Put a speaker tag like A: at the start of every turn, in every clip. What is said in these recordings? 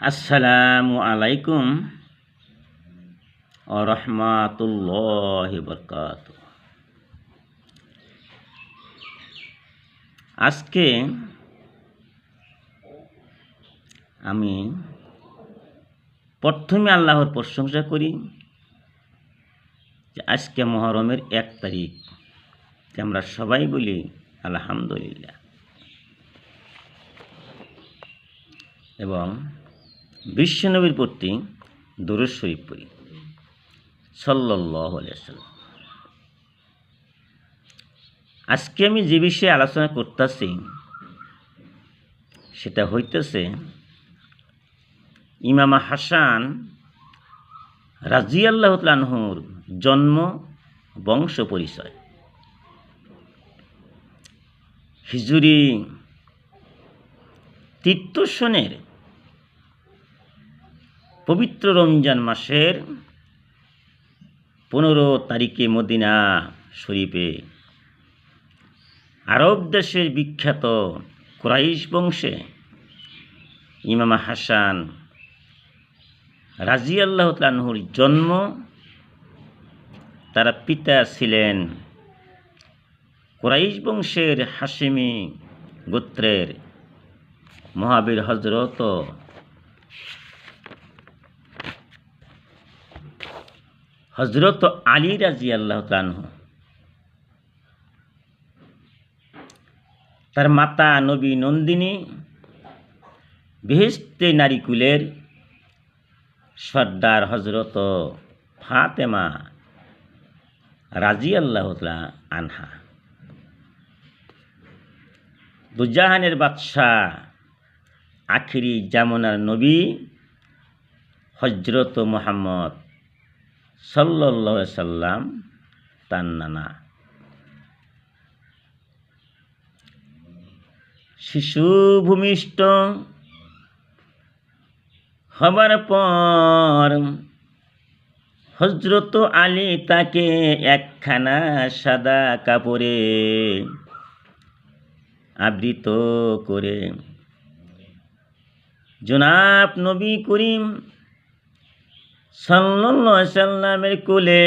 A: আসসালামু আলাইকুম ও রহমাতুল্লাহ বরকাত আজকে আমি প্রথমে আল্লাহর প্রশংসা করি যে আজকে মহরমের এক তারিখ, যে আমরা সবাই বলি আলহামদুলিল্লাহ। এবং বিশ্বনবীর প্রতি দরুদ শরীফ পড়ি। সাল্লাম আজকে আমি যে বিষয়ে আলোচনা করতেছি, সেটা হইতেছে ইমামা হাসান রাজি আল্লাহর জন্ম, বংশ পরিচয়। হিজুরি তীর্থসনের পবিত্র রমজান মাসের পনেরো তারিখে মদিনা শরীফে আরব দেশের বিখ্যাত কুরাইশ বংশে ইমাম হাসান রাজি আল্লাহ তালহুর জন্ম তারা পিতা ছিলেন কুরাইশ বংশের হাসিমি গোত্রের মহাবীর হজরত হজরত আলী রাজি আল্লাহ তানহ তার মাতা নবী নন্দিনী বেহেস্তে নারীকুলের সর্দার হজরত ফাতেমা রাজি আল্লাহ আনহা। দুজাহানের বাদশাহ আখিরি জামনার নবী হজরত মোহাম্মদ সাল্লা সাল্লাম তার নানা। শিশু ভূমিষ্ঠ হবার পর হজরত আলী তাকে একখানা সাদা কাপড়ে আবৃত করে, জনাব নবী করিম সাল্লাহ সাল্লামের কোলে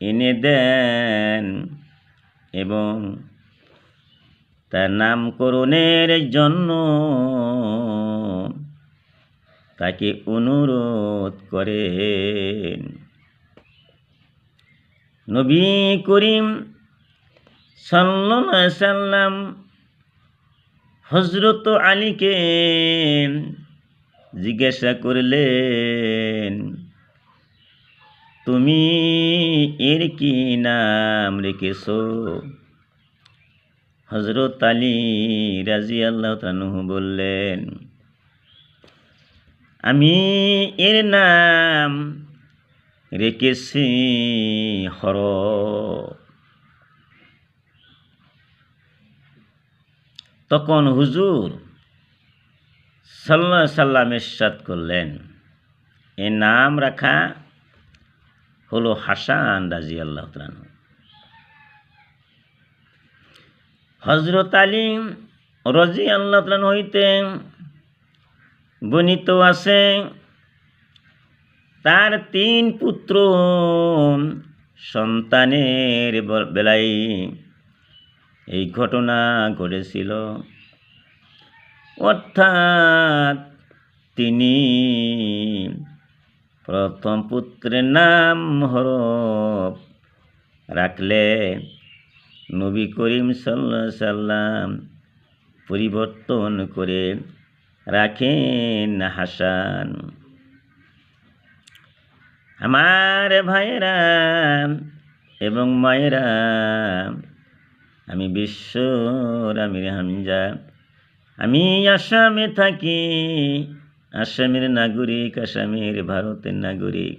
A: এনে দেন এবং তার নামকরণের জন্য তাকে অনুরোধ করেন। নবী করিম সাল্লাম হজরত আলীকে জিজ্ঞাসা করলেন, তুমি এর কি নাম রেখেছ? হজরত আলী রাজি আল্লাহ তানুহু বললেন, আমি এর নাম রেখেছি হর তখন হুজুর সাল্লা সাল্লাম এরশাদ করলেন। এ নাম রাখা হলো হাসান রাজি আল্লাহ হজরত আলী রজি আল্লাহ হইতে বনিত আছে, তার তিন পুত্র সন্তানের বেলায় এই ঘটনা ঘটেছিল। অর্থাৎ তিনি প্রথম পুত্রের নাম হরফ রাখলে নবী করিম সাল্লা সাল্লাম পরিবর্তন করে রাখেন হাসান। আমার ভাইয়েরা এবং মায়েরা, আমি বিশ্ব আমির হামজা আমি আসামে থাকি, আসামের নাগরিক, আসামের ভারতের নাগরিক।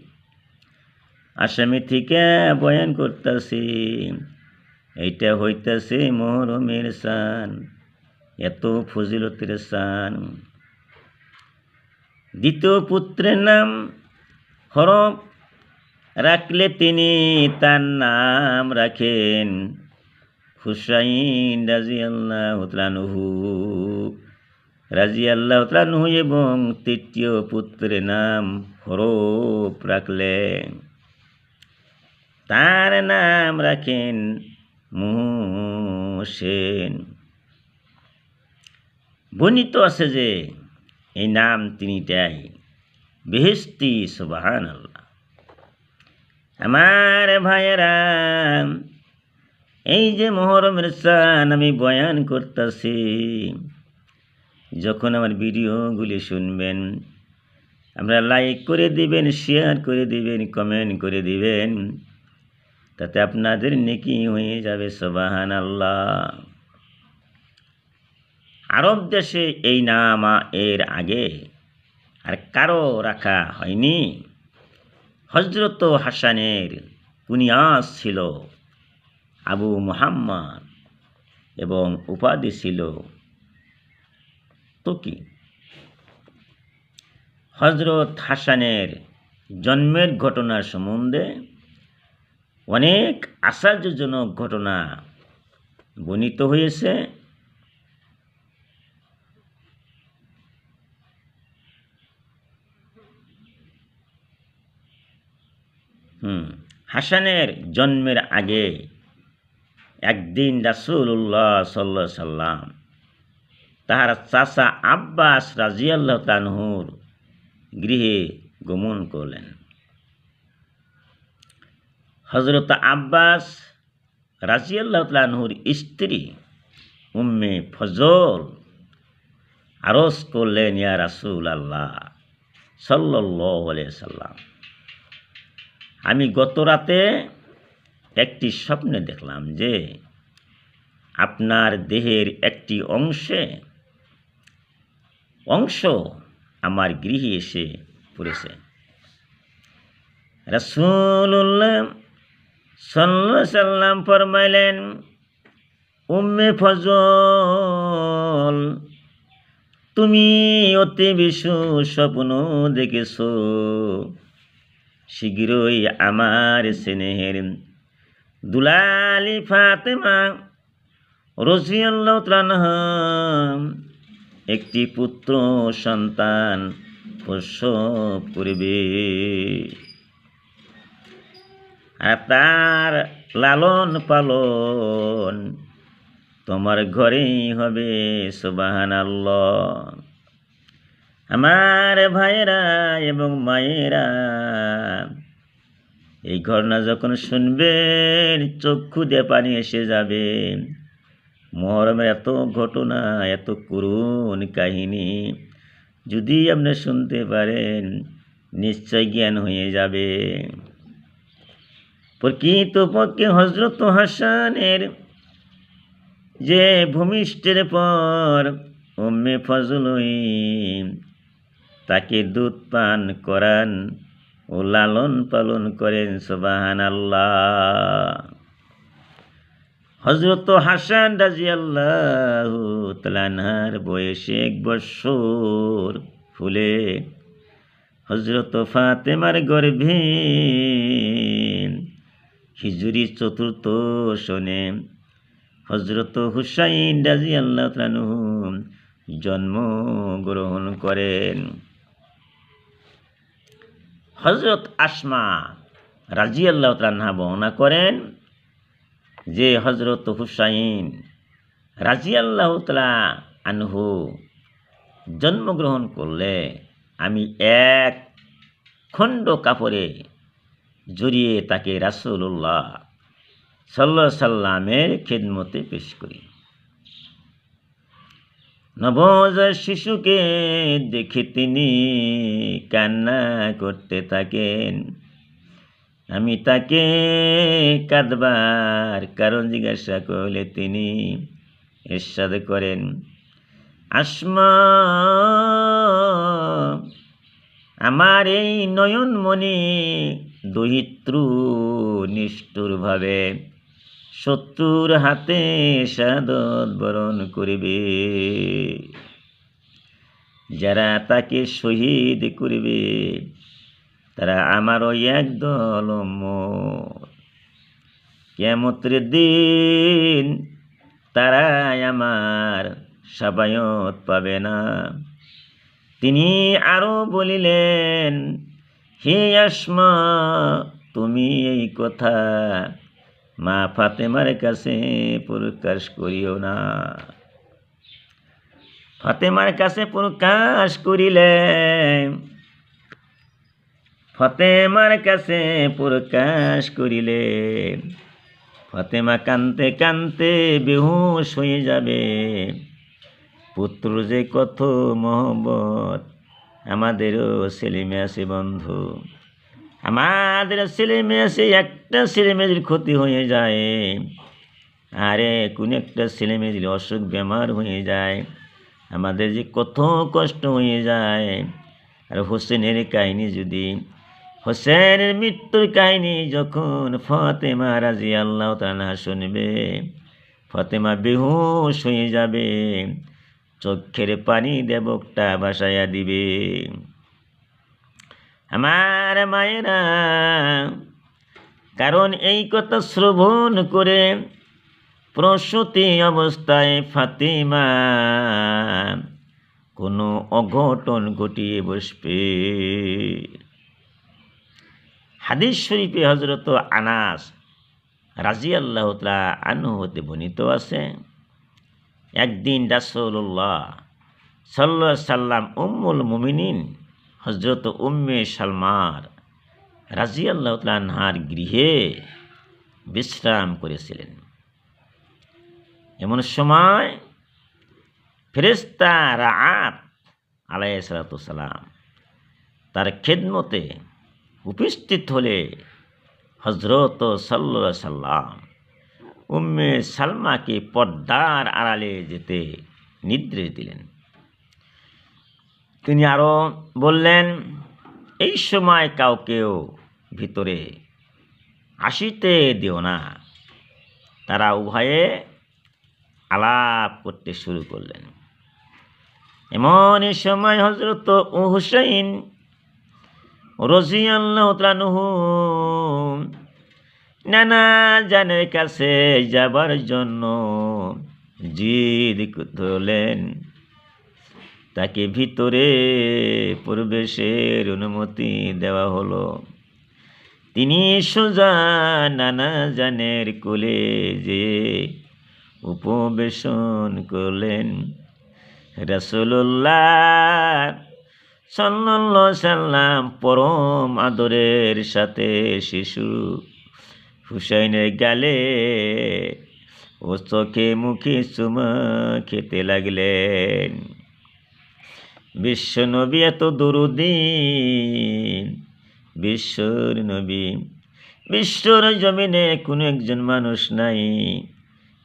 A: আসামি থেকে বয়ান করতেছি, এইটা হইতাছে মহরমের সান, এত ফজিলতের সান। দ্বিতীয় পুত্রের নাম হরফ রাখলে তিনি তার নাম রাখেন হুসাইন রাজি আল্লাহ রাজি আল্লাহ তালু এবং তৃতীয় পুত্রের নাম হরফ রাখলেন। তার নাম রাখেন মুহসেন বর্ণিত আছে যে এই নাম তিনিটাই বেহেস্তি সুবাহান আল্লাহ আমার ভাইয়েরা এই যে মহরমের চান আমি বয়ান করতেছি, যখন আমার ভিডিওগুলি শুনবেন আমরা লাইক করে দিবেন শেয়ার করে দিবেন কমেন্ট করে দিবেন, তাতে আপনাদের নেকি হয়ে যাবে সবাহান আল্লাহ আরব দেশে এই নাম এর আগে আর কারও রাখা হয়নি। হজরত হাসানের কুনিয়াস ছিল। আবু মোহাম্মদ এবং উপাধি ছিল তুকি। হজরত হাসানের জন্মের ঘটনার সম্বন্ধে অনেক আশ্চর্যজনক ঘটনা বর্ণিত হয়েছে। হুম, হাসানের জন্মের আগে একদিন রাসুল্লাহ সাল্লা সাল্লাম, তাহার চাষা আব্বাস রাজিয়াল্লাহ তানহুর গৃহে গমন করলেন। হজরত আব্বাস রাজিয়াল্লাহ তানহুর স্ত্রী উম্মে ফজল আরস করলেন, ইয়া রাসুল আল্লাহ সাল্লাহ সাল্লাম, আমি গত রাতে একটি স্বপ্নে দেখলাম যে আপনার দেহের একটি অংশে অংশ আমার গৃহে এসে পড়েছে। রাসুল্লাহ সাল্লা সাল্লাম ফরমাইলেন, উম্মে ফজল, তুমি অতি বিশু স্বপ্ন দেখেছ। শীঘ্রই আমার স্নেহের দুলালি ফাতেমা রসিয়াল্লাহ একটি পুত্র সন্তান প্রসব করবে। আর তার লালন পালন তোমার ঘরেই হবে সুবাহান আমার ভাইয়েরা এবং মায়েরা এই ঘটনা যখন শুনবেন চক্ষু দিয়ে পানি এসে যাবে। মহরমের এত ঘটনা, এত করুণ কাহিনী, যদি আপনি শুনতে পারেন, নিশ্চয় জ্ঞান হয়ে যাবে। প্রকৃতপক্ষে হজরত হাসানের যে ভূমিষ্ঠের পর উম্মে ফজলই তাকে দুধ পান করান ও লালন পালন করেন সোবাহান আল্লাহ হজরত হাসান রাজি আল্লাহ তালানহার বয়সে এক বৎসর ফুলে হজরত ফাতেমার গর্ভে হিজুরি চতুর্থ শোনে হজরত হুসাইন রাজি আল্লাহ জন্মগ্রহণ করেন। হজরত আসমা রাজি আল্লাহ তাল্লাহা বর্ণনা করেন যে হজরত হুসাইন রাজি আল্লাহ তালা আনহু জন্মগ্রহণ করলে আমি এক খণ্ড কাপড়ে জড়িয়ে তাকে রাসুল্লাহ সাল্লা সাল্লামের খেদমতে পেশ করি। নবজাত শিশুকে দেখে তিনি কান্না করতে থাকেন। আমি তাকে কাঁদবার কারণ জিজ্ঞাসা করলে তিনি এরশাদ করেন, আসমা, আমার এই নয়নমণি দহিত্রু নিষ্ঠুরভাবে শত্রুর হাতে সাদত বরণ করিবে। যারা তাকে শহীদ করিবে, তারা আমারও একদল কেমত্রের দিন তারাই আমার সাবায়ত পাবে না। তিনি আরও বলিলেন, হে আসমা, তুমি এই কথা মা ফাতেমার কাছে প্রকাশ করিও না। ফাতেমার কাছে প্রকাশ করিলে, ফতেমার কাছে প্রকাশ করিলে, ফতেমা কানতে কানতে বেহুশ হয়ে যাবে। পুত্র যে কত মহব্বত, আমাদেরও ছেলে মেয়ে আছে বন্ধু। আমাদের ছেলে মেয়ে আছে একটা ছেলে মেয়েদের ক্ষতি হয়ে যায়। আরে, কোন একটা ছেলে মেয়ে যদি অসুখ, বেমার হয়ে যায়। আমাদের যে কত কষ্ট হয়ে যায়। আর হোসেনের কাহিনী যদি, হোসেনের মৃত্যুর কাহিনী যখন ফতেমা রাজি আল্লাহ তালা শুনবে, ফতেমা বেহুশ হয়ে যাবে। চোখের পানি দেবকটা বাসাইয়া দিবে। আমার মায়েরা কারণ এই কথা শ্রবণ করে প্রসূতি অবস্থায় ফাতিমা কোনো অঘটন ঘটিয়ে বসবে। হাদিস শরীফে হজরত আনাস রাজি আল্লাহ আনু হতে বর্ণিত আছে, একদিন রাসৌল্লাহ সাল্লা সাল্লাম উম্মুল মুমিনিন হজরত উম্মে সালমার রাজি আল্লাহ তালহার গৃহে বিশ্রাম করেছিলেন। এমন সময় ফেরেস্তা রাত আলাই সালাতাম তার খেদমতে উপস্থিত হলে হজরত সাল্লা সাল্লাম উম্মে সালমাকে পর্দার আড়ালে যেতে নির্দেশ দিলেন। তিনি আরও বললেন এই সময় কাউকেও ভিতরে আসিতে দিও না। তারা উভয়ে আলাপ করতে শুরু করলেন। এমন সময় হজরত হুসাইন রজিয়াল্লাহ নানা জানের কাছে যাবার জন্য জিদ ধরলেন তাকে ভিতরে প্রবেশের অনুমতি দেওয়া হলো। তিনি সোজা নানা জানের কোলে যে উপবেশন করলেন রসুল্লাহ সাল্লাহ সাল্লাম পরম আদরের সাথে শিশু হুসাইনের গালে ও চোখে মুখে চুমা খেতে লাগলেন। বিশ্ব নবী এত দরুদিন বিশ্বর নবী। বিশ্বর জমিনে কোনো একজন মানুষ নাই,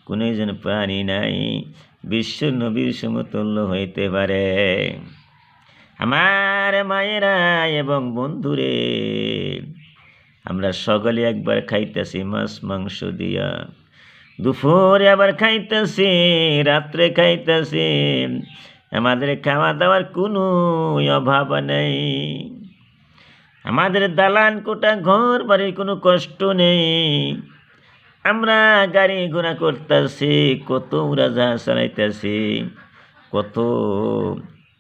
A: কোনো একজন প্রাণী নাই। বিশ্ব নবীর সমতুল্য হইতে পারে। আমার মায়েরা এবং বন্ধুরে, আমরা সকালে একবার খাইতেছি মাছ, মাংস দিয়া। দুপুরে আবার খাইতেছি, রাত্রে খাইতেছি। আমাদের খাওয়া দাওয়ার কোনো অভাব নেই। আমাদের দালান কোটা, ঘর বাড়ির কোনো কষ্ট নেই। আমরা গাড়ি ঘোড়া করতেছি, কত উড়াজাহাজ চালাইতেছি, কত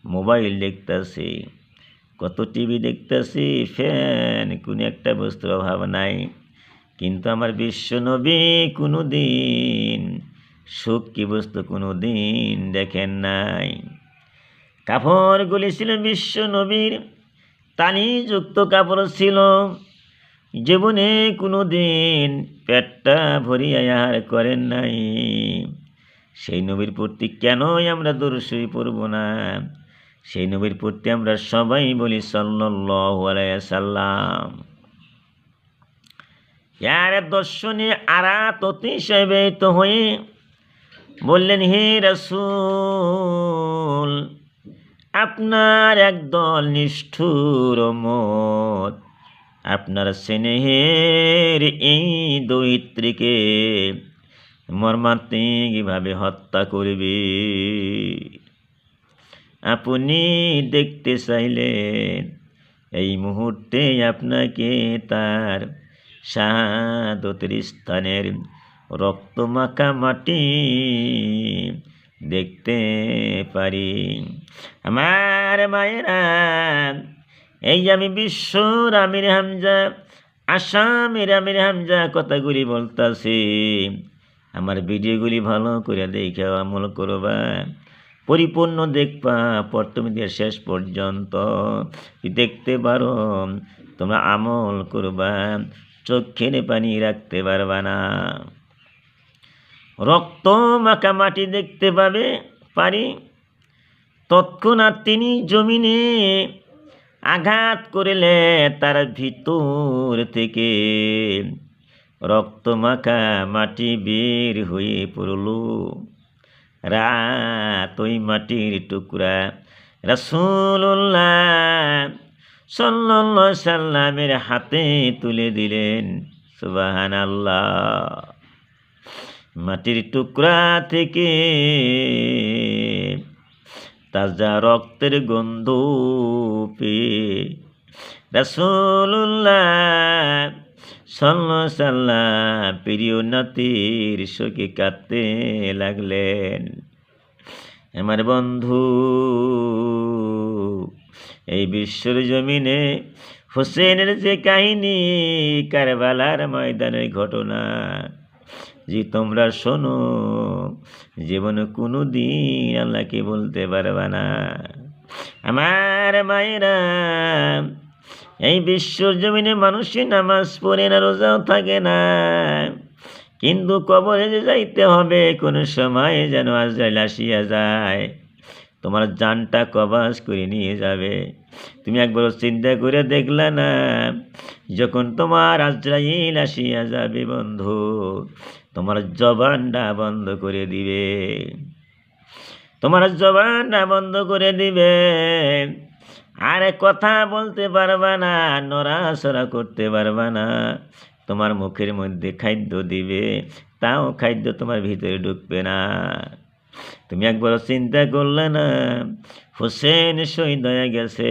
A: মোবাইল দেখতেছি, কত টিভি দেখতেছি, ফ্যান, কোনো একটা বস্তুর অভাব নাই। কিন্তু আমার বিশ্ব নবী কোনো দিন সুখ কি বস্তু কোনো দিন দেখেন নাই। কাপড়গুলি ছিল বিশ্ব নবীর তালিযুক্ত কাপড় ছিল। জীবনে কোনো দিন পেটটা ভরিয়া আহার করেন নাই। সেই নবীর প্রতি কেনই আমরা দর্শই পড়ব না? সেই নবীর প্রতি আমরা সবাই বলি সাল্লাম। ইয়ার দর্শনে আরাত অতিশয় ব্যয়িত হয়ে বললেন, হে রসুল আপনার একদল নিষ্ঠুর মত। আপনার স্নেহের এই দৈত্রীকে মর্মান্তিকভাবে হত্যা করবে। আপনি দেখতে চাইলেন, এই মুহূর্তে আপনাকে তার শাহাদতের স্থানের রক্তমাখা মাটি দেখতে পারি। আমার মায়েরা, এই আমি বিশ্বর আমির হামজা আসামের আমির হামজা কথাগুলি বলতাছি। আমার ভিডিওগুলি ভালো করে দেখে আমল করবা। পরিপূর্ণ দেখবা, প্রথম দিয়ে শেষ পর্যন্ত দেখতে পারো, তোমরা আমল করবা, চোখের পানি রাখতে পারবা না। রক্ত মাখা মাটি দেখতে পাবে, পারি। তৎক্ষণাৎ তিনি জমিনে আঘাত করিলে তার ভিতর থেকে রক্ত মাখা মাটি বের হয়ে পড়ল। রাত ওই মাটির টুকরা রাসুল্লাহ সাল্লাল্লাহু সাল্লামের হাতে তুলে দিলেন। সুবাহান আল্লাহ মাটির টুকরা থেকে তাজা রক্তের গন্ধ পেয়ে রাসুল্লাহ সাল্লাহ প্রিয় নাতির শোকে কাঁদতে লাগলেন। আমার বন্ধু, এই বিশ্বর জমিনে হোসেনের যে কাহিনী কারবালার ময়দানের ঘটনা যে তোমরা শোনো, জীবনে কোনো দিন আল্লাহকে বলতে পারবা না। আমার মায়েরা, এই বিশ্বর জমিনে মানুষই নামাজ পড়ে না, রোজাও থাকে না। কিন্তু কবরে যে যাইতে হবে, কোনো সময় যেন আজরাইল আসিয়া যায়। তোমার জানটা কবাস করে নিয়ে যাবে। তুমি একবার চিন্তা করে দেখলা না, যখন তোমার আজরাইল আসিয়া যাবে বন্ধু। তোমার জবানটা বন্ধ করে দিবে। তোমার জবানটা বন্ধ করে দিবে। আর কথা বলতে পারবা না, নড়াচড়া করতে পারবা না। তোমার মুখের মধ্যে খাদ্য দিবে, তাও খাদ্য তোমার ভিতরে ঢুকবে না। তুমি একবার চিন্তা করলে না, হোসেন শহীদ হয়ে গেছে।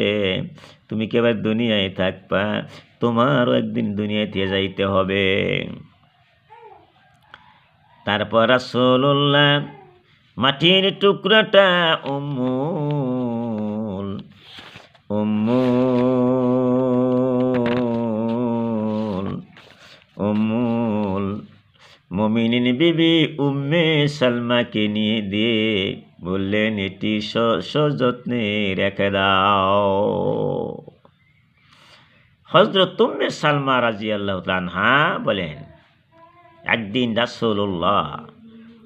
A: তুমি কেবার দুনিয়ায় থাকবা? তোমারও একদিন দুনিয়াতে যাইতে হবে। তারপর রাসূলুল্লাহ মাটির টুকরাটা উম্মুল উম্মুল উম্মুল। মমিনিন বিবি উম্মে সালমাকে নিয়ে দিয়ে বললেন, এটি সযত্নে রেখে দাও। হজরত উম্মে সালমা রাজি আল্লাহ আনহা বলেন একদিন রাসুল্লাহ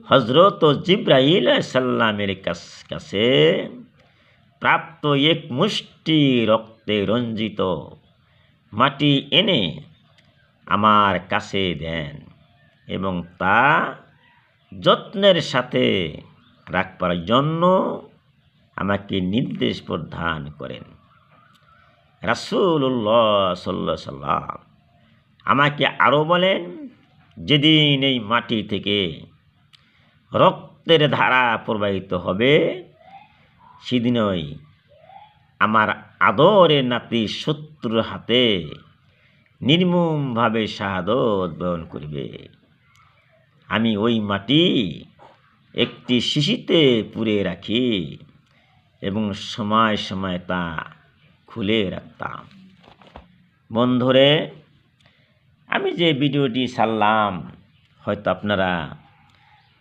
A: হজরত জিব্রাহিল সাল্লামের কাছে প্রাপ্ত এক মুষ্টি রক্তে রঞ্জিত মাটি এনে আমার কাছে দেন এবং তা যত্নের সাথে রাখবার জন্য আমাকে নির্দেশ প্রদান করেন। রাসুল্লাহ সাল্লা সাল্লাম আমাকে আরও বলেন যেদিন এই মাটি থেকে রক্তের ধারা প্রবাহিত হবে সেদিনই আমার আদরের নাতি শত্রুর হাতে নির্মমভাবে শাহাদত বয়ন করবে। আমি ওই মাটি একটি শিশিতে পুড়ে রাখি এবং সময় সময় তা খুলে রাখতাম। বন্ধুরে আমি যে ভিডিওটি ছাড়লাম, হয়তো আপনারা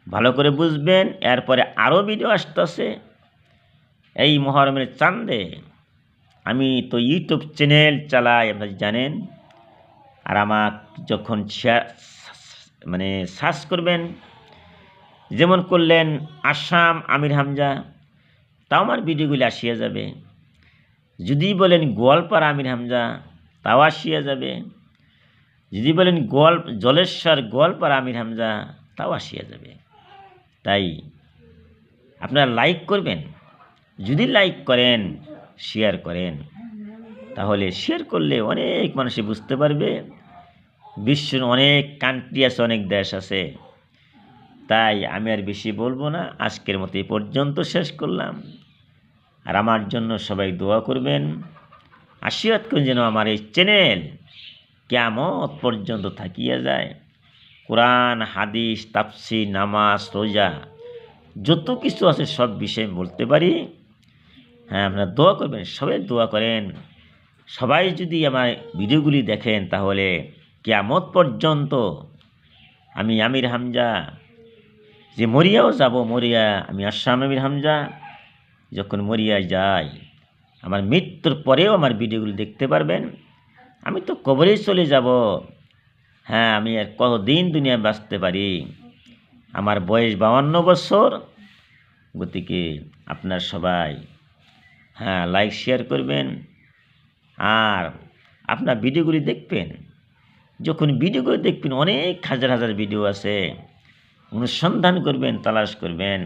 A: ভালো করে বুঝবেন, এরপরে আরও ভিডিও আসতেছে। এই মহরমের চান্দে আমি তো ইউটিউব চ্যানেল চালাই, আপনারা জানেন? আর আমার যখন মানে সার্চ করবেন, যেমন করলেন আসাম আমির হামজা, তাও আমার ভিডিওগুলি আসিয়া যাবে। যদি বলেন গোয়ালপাড়া আমির হামজা, তাও আসিয়া যাবে। যদি বলেন গল্প জলেশ্বর গল্প আর আমির হামজা, তাও আসিয়া যাবে। তাই আপনারা লাইক করবেন। যদি লাইক করেন শেয়ার করেন, তাহলে শেয়ার করলে অনেক মানুষে বুঝতে পারবে। বিশ্বের অনেক কান্ট্রি আছে, অনেক দেশ আছে। তাই আমি আর বেশি বলব না, আজকের মতো এই পর্যন্ত শেষ করলাম। আর আমার জন্য সবাই দোয়া করবেন। আশীর্বাদ করুন যেন আমার এই চ্যানেল কেমত পর্যন্ত থাকিয়া যায়। কোরআন, হাদিস তাপসি নামাজ, রোজা, যত কিছু আছে সব বিষয়ে বলতে পারি। হ্যাঁ আপনারা দোয়া করবেন, সবাই দোয়া করেন। সবাই যদি আমার ভিডিওগুলি দেখেন তাহলে কেয়ামত পর্যন্ত আমি আমির হামজা, যে মরিয়াও যাব, মরিয়া, আমি আসাম আমির হামজা, যখন মরিয়া যাই আমার মৃত্যুর পরেও আমার ভিডিওগুলি দেখতে পারবেন। আমি তো কবরেই চলে যাব। হ্যাঁ আমি আর কতদিন দুনিয়ায় বাঁচতে পারি? আমার বয়স বাউান্ন বছর। গতিকে আপনার সবাই হ্যাঁ লাইক শেয়ার করবেন। আর আপনার ভিডিওগুলি দেখবেন। যখন ভিডিওগুলি দেখবেন, অনেক হাজার হাজার ভিডিও আছে। অনুসন্ধান করবেন, তালাশ করবেন।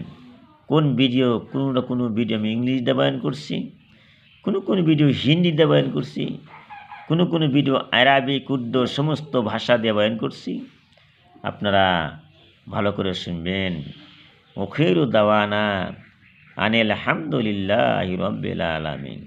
A: কোন ভিডিও, কোনো না কোনো ভিডিও আমি ইংলিশ দেবায়ন করছি, কোনো কোনো ভিডিও হিন্দি দেবায়ন করছি। কোনো কোনো ভিডিও আরবি উর্দু সমস্ত ভাষা দিয়ে বয়ন করছি। আপনারা ভালো করে শুনবেন। ওখেরু দাওয়ানা আনিল হামদুলিল্লাহ রব্বিল আলামিন।